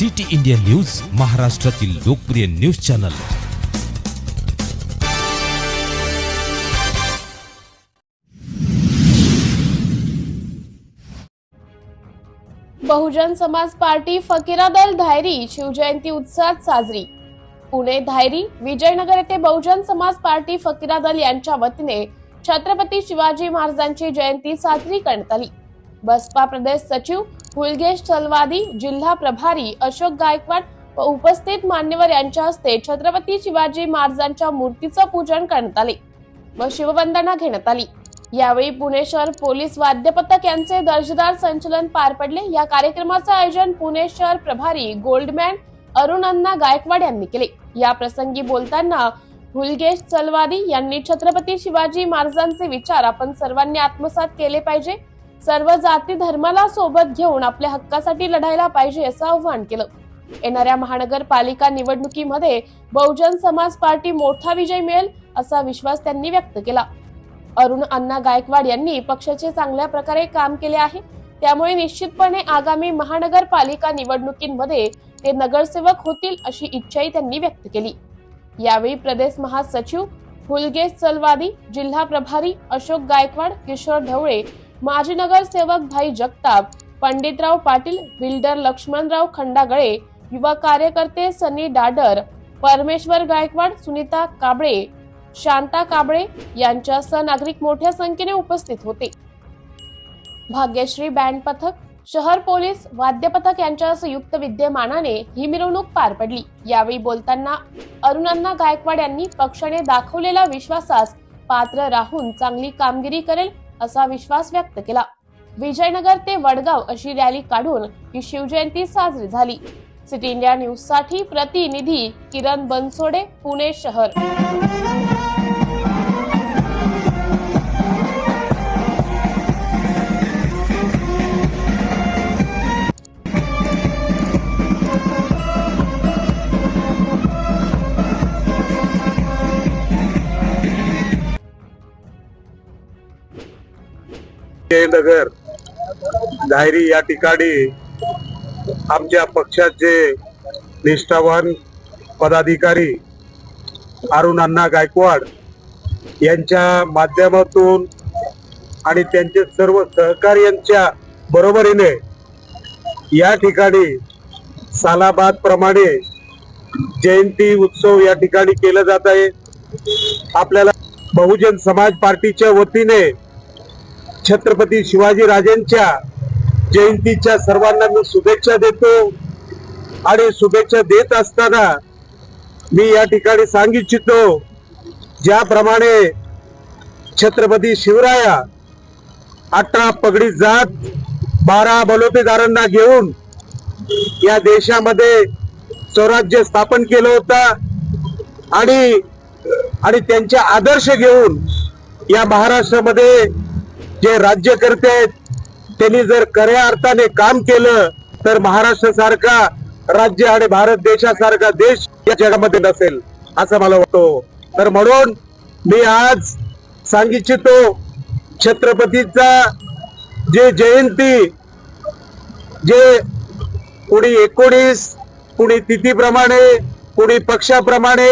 City India news महाराष्ट्रातील लोकप्रिय news channel. Bahujan Samaj party फकीरा दल धायरी शिवजयंती उत्साहात साजरी. पुणे धायरी विजयनगर येथे बहुजन समाज पार्टी फकीरा दल यांच्या वतीने छत्रपती शिवाजी महाराजांची जयंती साजरी करण्यात आली. बसपा प्रदेश सचिव हुलगेश चलवादी जिल्हा प्रभारी अशोक गायकवाड व उपस्थित मान्यवर यांच्या हस्ते छत्रपती शिवाजी महाराजांच्या मूर्तीचं पूजन करण्यात आले व शिववंदना घेण्यात आली. यावेळी पुणे शहर पोलीस वाद्य पथक यांचे दर्जेदार संचलन पार पडले. या कार्यक्रमाचं आयोजन पुणे शहर प्रभारी गोल्डमॅन अरुण अण्णा गायकवाड यांनी केले. या प्रसंगी बोलताना हुलगेश चलवादी यांनी छत्रपती शिवाजी महाराजांचे विचार आपण सर्वांनी आत्मसात केले पाहिजे. सर्व जाती धर्माला सोबत घेऊन आपल्या हक्कासाठी लढायला पाहिजे असं आव्हान केलं. येणाऱ्या महानगरपालिका निवडणुकीमध्ये बहुजन समाज पार्टी मोठा विजय मिळेल असा विश्वास त्यांनी व्यक्त केला. अरुण अण्णा गायकवाड यांनी पक्षाचे चांगल्या प्रकारे काम केले आहे. त्यामुळे निश्चितपणे आगामी महानगरपालिका निवडणुकीमध्ये ते नगरसेवक होतील अशी इच्छाही त्यांनी व्यक्त केली. यावेळी प्रदेश महासचिव हुलगेश चलवादी जिल्हा प्रभारी अशोक गायकवाड किशोर ढवळे माजी नगरसेवक भाई जगताप पंडितराव पाटील बिल्डर लक्ष्मणराव खंडागळे युवा कार्यकर्ते सनी डाडर परमेश्वर गायकवाड सुनीता काबळे शांता काबळे यांच्यासह नागरिक मोठ्या संख्येने उपस्थित होते. भाग्यश्री बँड पथक शहर पोलीस वाद्य पथक यांच्या संयुक्त विद्यमानाने ही मिरवणूक पार पडली. यावेळी बोलताना अरुणांना गायकवाड यांनी पक्षाने दाखवलेल्या विश्वासास पात्र राहून चांगली कामगिरी करेल असा विश्वास व्यक्त केला. विजयनगर ते वडगाव अशी रॅली काढून ही शिवजयंती साजरी झाली. सिटी इंडिया न्यूजसाठी प्रतिनिधी किरण बनसोडे पुणे शहर. नगर धायरी या ठिकाणी आमच्या पक्षाचे निष्ठावान पदाधिकारी अरुण अण्णा गायकवाड यांच्या माध्यमातून आणि त्यांचे सर्व सहकार्यांच्या बरोबरीने या ठिकाणी सालाबाद प्रमाणे जयंती उत्सव या ठिकाणी केला जात आहे. आपल्याला बहुजन समाज पार्टीच्या वतीने छत्रपती शिवाजीराजेंच्या जयंतीच्या सर्वांना मी शुभेच्छा देतो. आणि शुभेच्छा देत असताना मी या ठिकाणी सांग इच्छितो ज्याप्रमाणे छत्रपती शिवराया अठरा पगडी जात बारा बलोतेदारांना घेऊन या देशामध्ये स्वराज्य स्थापन केलं होतं. आणि आणि त्यांचे आदर्श घेऊन या महाराष्ट्रामध्ये जे राज्यकर्ते आहेत त्यांनी जर खऱ्या अर्थाने काम केलं तर महाराष्ट्र सारखा राज्य आणि भारत देशासारखा देश या जगामध्ये नसेल असं मला वाटतो. तर म्हणून मी आज सांगिच्छितो छत्रपतीचा जे जयंती जे कुणी एकोणीस कुणी तिथीप्रमाणे कुणी पक्षाप्रमाणे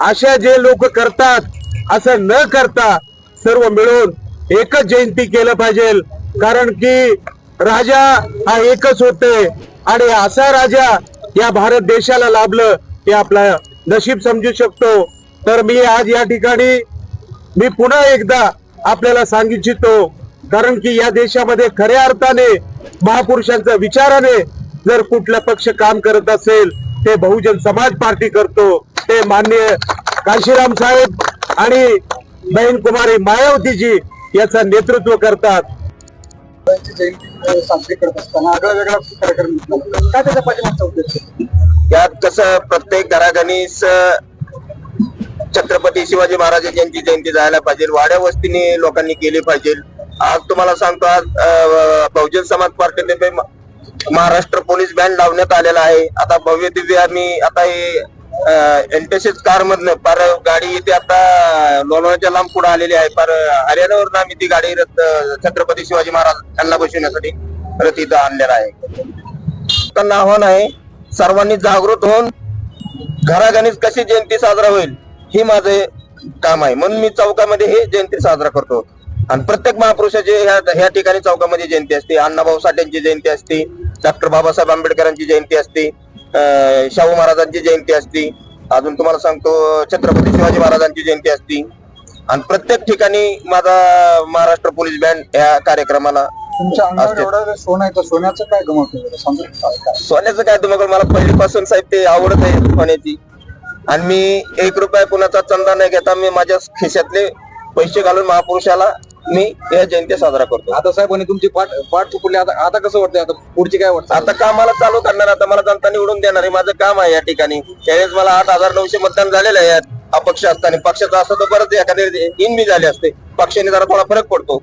अशा जे लोक करतात असं न करता सर्व मिळून एकच जयंती केलं पाहिजे. कारण की राजा हा एकच होते. आणि असा राजा या भारत देशाला लाभलं हे आपला नशीब समजू शकतो. तर मी आज या ठिकाणी मी पुन्हा एकदा आपल्याला सांगिच्छितो कारण की या देशामध्ये खऱ्या अर्थाने महापुरुषांच्या विचाराने जर कुठला पक्ष काम करत असेल ते बहुजन समाज पार्टी करतो. ते मान्य काशीराम साहेब आणि बहीण कुमारी मायावतीजी याचं नेतृत्व करतात. साजरी करत असताना आगळा वेगळा कार्यक्रम घेतला काय त्याचा पाठीमागचा उद्देश आहे? यात कसं प्रत्येक घराघणीस छत्रपती शिवाजी महाराज यांची जयंती जायला पाहिजे. वाड्या वस्तीने लोकांनी केली पाहिजे. आज तुम्हाला सांगतो आज बहुजन समाज पार्टीने महाराष्ट्र पोलीस बँड लावण्यात आलेला आहे. आता भव्य दिव्य आम्ही आता हे एनटीएसएस कार मधनं पार गाडी इथे आता लोणावळ्याच्या लांब पुढे आलेली आहे. पार हरियाणावरून आम्ही ती गाडी रथ छत्रपती शिवाजी महाराज यांना बसवण्यासाठी रथ इथं आणलेला आहे. त्यांना आव्हान आहे सर्वांनी जागृत होऊन घराघरीच कशी जयंती साजरा होईल ही माझे काम आहे. म्हणून मी चौकामध्ये हे जयंती साजरा करतो. आणि प्रत्येक महापुरुषाची ह्या ठिकाणी चौकामध्ये जयंती असते. अण्णाभाऊ साठ्यांची जयंती असते. डॉक्टर बाबासाहेब आंबेडकरांची जयंती असते. शाहू महाराजांची जयंती असते. अजून तुम्हाला सांगतो छत्रपती शिवाजी महाराजांची जयंती असते. आणि प्रत्येक ठिकाणी माझा महाराष्ट्र पोलीस बँड या कार्यक्रमाला सोन्याचं काय? सोन्याचं काय तुम्हाला मला पहिलीपासून साहेब ते आवडत आहे सोन्याची. आणि मी एक रुपया कुणाचा चंदा नाही घेता मी माझ्या खिशातले पैसे घालून महापुरुषाला मी या जयंती साजरा करतो. आता साहेबांनी तुमची पाठ पाठ चुकली आता आता कसं वाटतंय? आता पुढची काय वाटतं? आता कामाला चालू करणार आता मला जनता निवडून देणार आहे. माझं काम आहे या ठिकाणी. त्यावेळेस मला आठ हजार नऊशे मतदान झालेलं आहे. यात अपक्ष असताना पक्षाचं असं तर बरंच एखादे इन बी झाले असते. पक्षाने जरा थोडा फरक पडतो.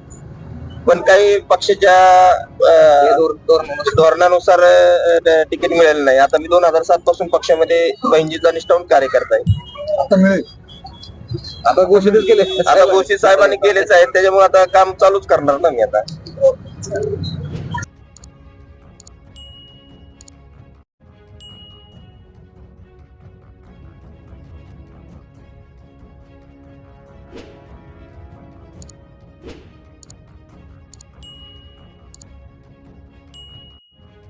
पण काही पक्षाच्या धोरणानुसार तिकीट मिळालं नाही. आता मी दोन हजार सात पासून पक्षामध्ये बहिणजीचा निष्ठावून कार्य करताय आता मिळेल. आता घोषितच केले. आता घोषित साहेबांनी केलेच आहे त्याच्यामुळे आता काम चालूच करणार ना मी आता.